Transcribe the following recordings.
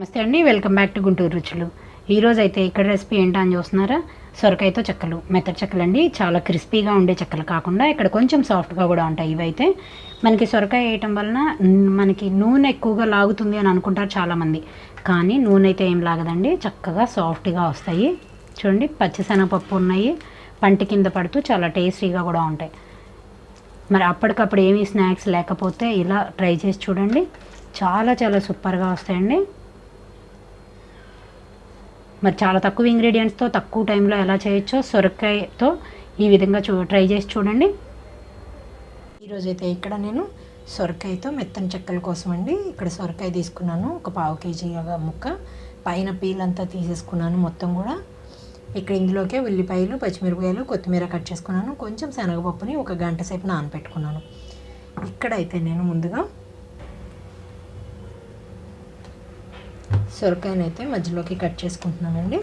నమస్తే అండి welcome back to Guntur రుచులు. ఈరోజు అయితే ఇక్కడ రెసిపీ ఏంటా అని చూస్తున్నారా? సొరకాయతో చెక్కలు. మెత్తడి చెక్కలు అండి చాలా క్రిస్పీగా ఉండే చెక్కలు కాకుండా ఇక్కడ కొంచెం సాఫ్ట్గా కూడా ఉంటాయి ఇవైతే. మనకి సొరకాయ వేయటం వలన మనకి నూనె ఎక్కువగా లాగుతుంది అని అనుకుంటారు చాలామంది. కానీ నూనె అయితే ఏం లాగదండి. చక్కగా సాఫ్ట్గా వస్తాయి. చూడండి పచ్చిశనగపప్పు ఉన్నాయి. పంటి కింద పడుతూ చాలా టేస్టీగా కూడా ఉంటాయి. మరి అప్పటికప్పుడు ఏమీ స్నాక్స్ లేకపోతే ఇలా ట్రై చేసి చూడండి. చాలా చాలా సూపర్గా వస్తాయండి. మరి చాలా తక్కువ ఇంగ్రీడియంట్స్తో తక్కువ టైంలో ఎలా చేయొచ్చో సొరకాయతో ఈ విధంగా చూ ట్రై చేసి చూడండి. ఈరోజు అయితే ఇక్కడ నేను సొరకాయతో మెత్తని చెక్కల కోసం అండి. ఇక్కడ సొరకాయ తీసుకున్నాను ఒక పావు కేజీ ముక్క. పైన పీల్ అంతా తీసేసుకున్నాను మొత్తం కూడా. ఇక్కడ ఇందులోకే ఉల్లిపాయలు పచ్చిమిరపకాయలు కొత్తిమీర కట్ చేసుకున్నాను. కొంచెం శనగపప్పుని ఒక గంట సేపు నానపెట్టుకున్నాను. ఇక్కడైతే నేను ముందుగా సొరకాయనైతే మధ్యలోకి కట్ చేసుకుంటున్నానండి.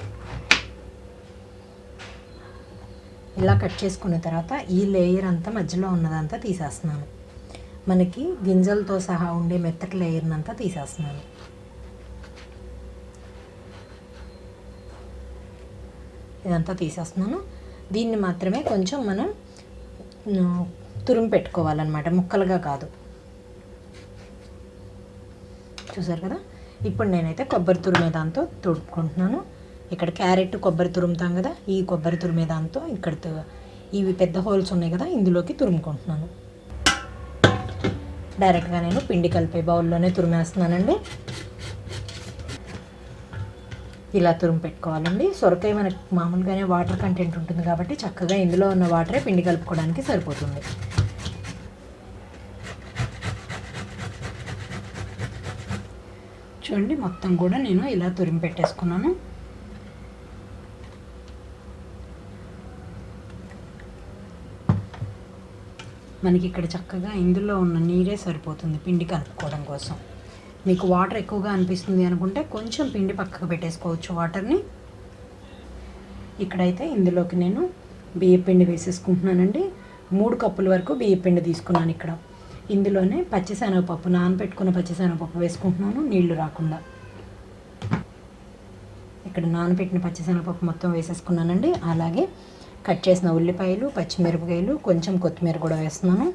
ఇలా కట్ చేసుకున్న తర్వాత ఈ లేయర్ అంతా మధ్యలో ఉన్నదంతా తీసేస్తున్నాను. మనకి గింజలతో సహా ఉండే మెత్తటి లేయర్ని అంతా తీసేస్తున్నాను. ఇదంతా తీసేస్తున్నాను. దీన్ని మాత్రమే కొంచెం మనం తురుము పెట్టుకోవాలన్నమాట. ముక్కలుగా కాదు. చూసారు కదా? ఇప్పుడు నేనైతే కొబ్బరి తురిమే దాంతో తుడుపుకుంటున్నాను. ఇక్కడ క్యారెట్ కొబ్బరి తురుముతాం కదా ఈ కొబ్బరి తురిమే దాంతో ఇక్కడ ఇవి పెద్ద హోల్స్ ఉన్నాయి కదా ఇందులోకి తురుముకుంటున్నాను. డైరెక్ట్గా నేను పిండి కలిపే బౌల్లోనే తురిమేస్తున్నానండి. ఇలా తురుము పెట్టుకోవాలండి. సొరకాయ మనకి మామూలుగానే వాటర్ కంటెంట్ ఉంటుంది కాబట్టి చక్కగా ఇందులో ఉన్న వాటరే పిండి కలుపుకోవడానికి సరిపోతుంది. చూడండి మొత్తం కూడా నేను ఇలా తురిమి పెట్టేసుకున్నాను. మనకి ఇక్కడ చక్కగా ఇందులో ఉన్న నీరే సరిపోతుంది పిండి కలుపుకోవడం కోసం. మీకు వాటర్ ఎక్కువగా అనిపిస్తుంది అనుకుంటే కొంచెం పిండి పక్కకు పెట్టేసుకోవచ్చు వాటర్ని. ఇక్కడైతే ఇందులోకి నేను బియ్యపిండి వేసేసుకుంటున్నానండి. మూడు కప్పుల వరకు బియ్యపిండి తీసుకున్నాను ఇక్కడ. ఇందులోనే పచ్చిశనగపప్పు నానబెట్టుకున్న పచ్చిశనగపప్పు వేసుకుంటున్నాను నీళ్ళు రాకుండా. ఇక్కడ నానబెట్టిన పచ్చిశనగపప్పు మొత్తం వేసేసుకున్నానండి. అలాగే కట్ చేసిన ఉల్లిపాయలు పచ్చిమిరపకాయలు కొంచెం కొత్తిమీర కూడా వేస్తున్నాను.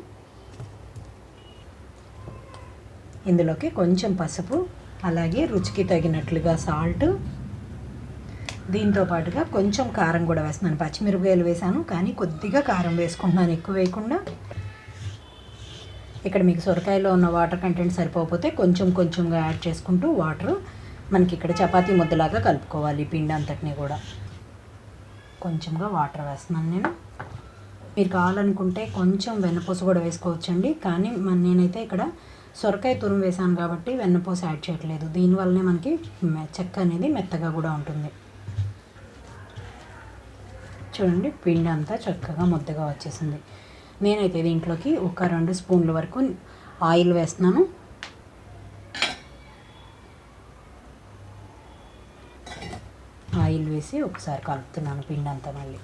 ఇందులోకి కొంచెం పసుపు అలాగే రుచికి తగినట్లుగా సాల్ట్. దీంతో పాటుగా కొంచెం కారం కూడా వేస్తున్నాను. పచ్చిమిరపకాయలు వేసాను కానీ కొద్దిగా కారం వేసుకుంటున్నాను ఎక్కువ వేయకుండా. ఇక్కడ మీకు సొరకాయలో ఉన్న వాటర్ కంటెంట్ సరిపోతే కొంచెం కొంచెంగా యాడ్ చేసుకుంటూ వాటర్ మనకి ఇక్కడ చపాతీ ముద్దలాగా కలుపుకోవాలి పిండి అంతటిని కూడా. కొంచెంగా వాటర్ వేస్తున్నాను నేను. మీరు కావాలనుకుంటే కొంచెం వెన్నపూస కూడా వేసుకోవచ్చండి. కానీ మన నేనైతే ఇక్కడ సొరకాయ తురుము వేసాను కాబట్టి వెన్నపూస యాడ్ చేయట్లేదు. దీనివల్లనే మనకి మె- చెక్క అనేది మెత్తగా కూడా ఉంటుంది. చూడండి పిండి అంతా చక్కగా ముద్దగా వచ్చేసింది. నేనైతే దీంట్లోకి ఒక రెండు స్పూన్ల వరకు ఆయిల్ వేస్తున్నాను. ఆయిల్ వేసి ఒకసారి కలుపుతున్నాను పిండి అంతా మళ్ళీ.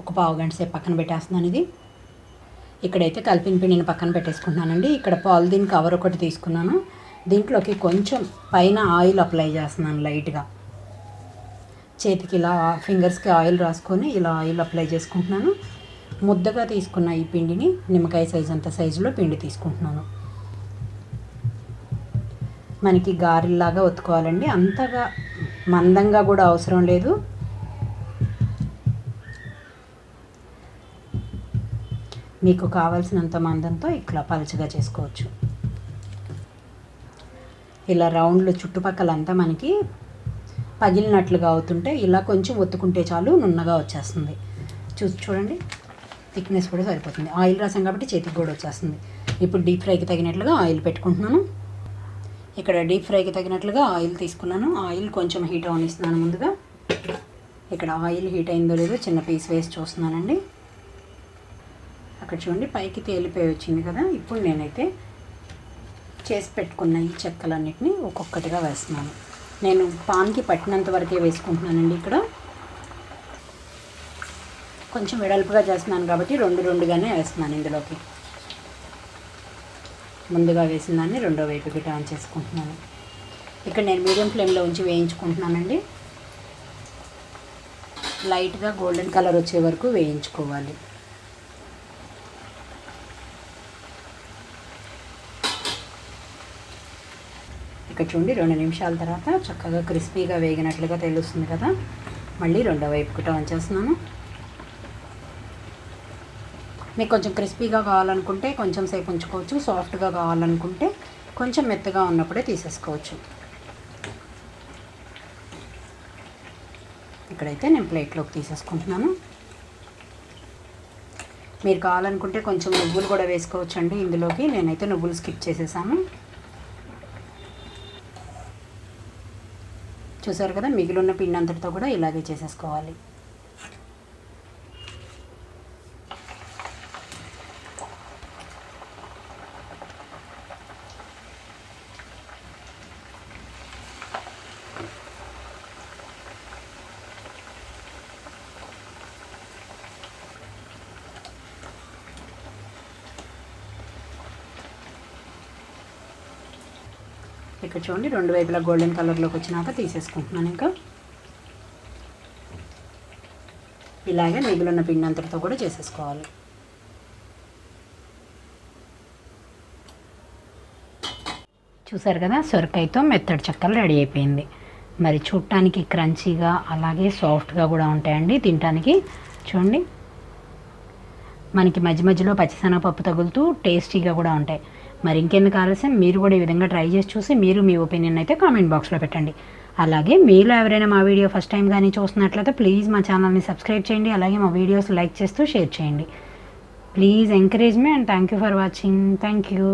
ఒక పావు గంట సేపు పక్కన పెట్టేస్తున్నాను ఇది. ఇక్కడైతే కలిపిన పిండిని పక్కన పెట్టేసుకున్నానండి ఇక్కడ పాలిథిన్ కవర్ ఒకటి తీసుకున్నాను. దీంట్లోకి కొంచెం పైన ఆయిల్ అప్లై చేస్తున్నాను లైట్గా. చేతికి ఇలా ఫింగర్స్కి ఆయిల్ రాసుకొని ఇలా ఆయిల్ అప్లై చేసుకుంటున్నాను. ముద్దగా తీసుకున్న ఈ పిండిని నిమ్మకాయ సైజ్ అంత సైజులో పిండి తీసుకుంటున్నాను. మనకి గారెల్లాగా ఒత్తుకోవాలండి. అంతగా మందంగా కూడా అవసరం లేదు. మీకు కావాల్సినంత మందంతో ఇట్లా పలచగా చేసుకోవచ్చు. ఇలా రౌండ్లు చుట్టుపక్కలంతా మనకి పగిలినట్లుగా అవుతుంటే ఇలా కొంచెం ఒత్తుకుంటే చాలు నున్నగా వచ్చేస్తుంది. చూసి చూడండి. థిక్నెస్ కూడా సరిపోతుంది. ఆయిల్ రాసాం కాబట్టి చేతికి కూడా వచ్చేస్తుంది. ఇప్పుడు డీప్ ఫ్రైకి తగినట్లుగా ఆయిల్ పెట్టుకుంటున్నాను. ఇక్కడ డీప్ ఫ్రైకి తగినట్లుగా ఆయిల్ తీసుకున్నాను. ఆయిల్ కొంచెం హీట్ ఆన్ ఇస్తున్నాను ముందుగా. ఇక్కడ ఆయిల్ హీట్ అయిందో లేదో చిన్న పీస్ వేసి చూస్తున్నానండి. అక్కడ చూడండి పైకి తేలిపోయి వచ్చింది కదా. ఇప్పుడు నేనైతే చేసి పెట్టుకున్న ఈ చెక్కలన్నిటిని ఒక్కొక్కటిగా వేస్తున్నాను. నేను పాన్కి పట్టినంత వరకే వేసుకుంటున్నానండి ఇక్కడ. కొంచెం వెడల్పుగా చేస్తున్నాను కాబట్టి రెండు రెండుగానే వేస్తున్నాను ఇందులోకి. ముందుగా వేసిన దాన్ని రెండో వైపుకి టర్న్ చేసుకుంటున్నాను. ఇక్కడ నేను మీడియం ఫ్లేమ్లో ఉంచి వేయించుకుంటున్నానండి. లైట్గా గోల్డెన్ కలర్ వచ్చే వరకు వేయించుకోవాలి. ఇక్కడ చూడండి రెండు నిమిషాల తర్వాత చక్కగా క్రిస్పీగా వేగినట్లుగా తెలుస్తుంది కదా. మళ్ళీ రెండో వైపు టర్న్ చేస్తున్నాను. మీకు కొంచెం క్రిస్పీగా కావాలనుకుంటే కొంచెం సేపు ఉంచుకోవచ్చు. సాఫ్ట్గా కావాలనుకుంటే కొంచెం మెత్తగా ఉన్నప్పుడే తీసేసుకోవచ్చు. ఇక్కడైతే నేను ప్లేట్లోకి తీసేసుకుంటున్నాను. మీరు కావాలనుకుంటే కొంచెం నువ్వులు కూడా వేసుకోవచ్చు అండి ఇందులోకి నేనైతే నువ్వులు స్కిప్ చేసేసాను. చూసారు కదా మిగిలిన పిండి అంతటితో కూడా ఇలాగే చేసేసుకోవాలి. ఇక్కడ చూడండి రెండు వైపులా గోల్డెన్ కలర్లోకి వచ్చినాక తీసేసుకుంటున్నాను ఇంకా. ఇలాగే మిగిలిన పిండి అంతటితో కూడా చేసేసుకోవాలి. చూసారు కదా సొరకాయతో మెత్తడి చెక్కలు రెడీ అయిపోయింది. మరి చూడటానికి క్రంచీగా అలాగే సాఫ్ట్గా కూడా ఉంటాయండి తినటానికి. చూడండి. మనకి మధ్య మధ్యలో పచ్చిసెనగపప్పు తగులుతూ టేస్టీగా కూడా ఉంటాయి. మరి ఇంకెందుకు ఆలస్యం? మీరు కూడా ఈ విధంగా ట్రై చేసి చూసి మీరు మీ ఒపీనియన్ అయితే కామెంట్ బాక్స్లో పెట్టండి. అలాగే మీలో ఎవరైనా మా వీడియో ఫస్ట్ టైం కానీ చూస్తున్నట్లయితే ప్లీజ్ మా ఛానల్ని సబ్స్క్రైబ్ చేయండి. అలాగే మా వీడియోస్ లైక్ చేస్తూ షేర్ చేయండి. Please encourage me and thank you for watching. Thank you.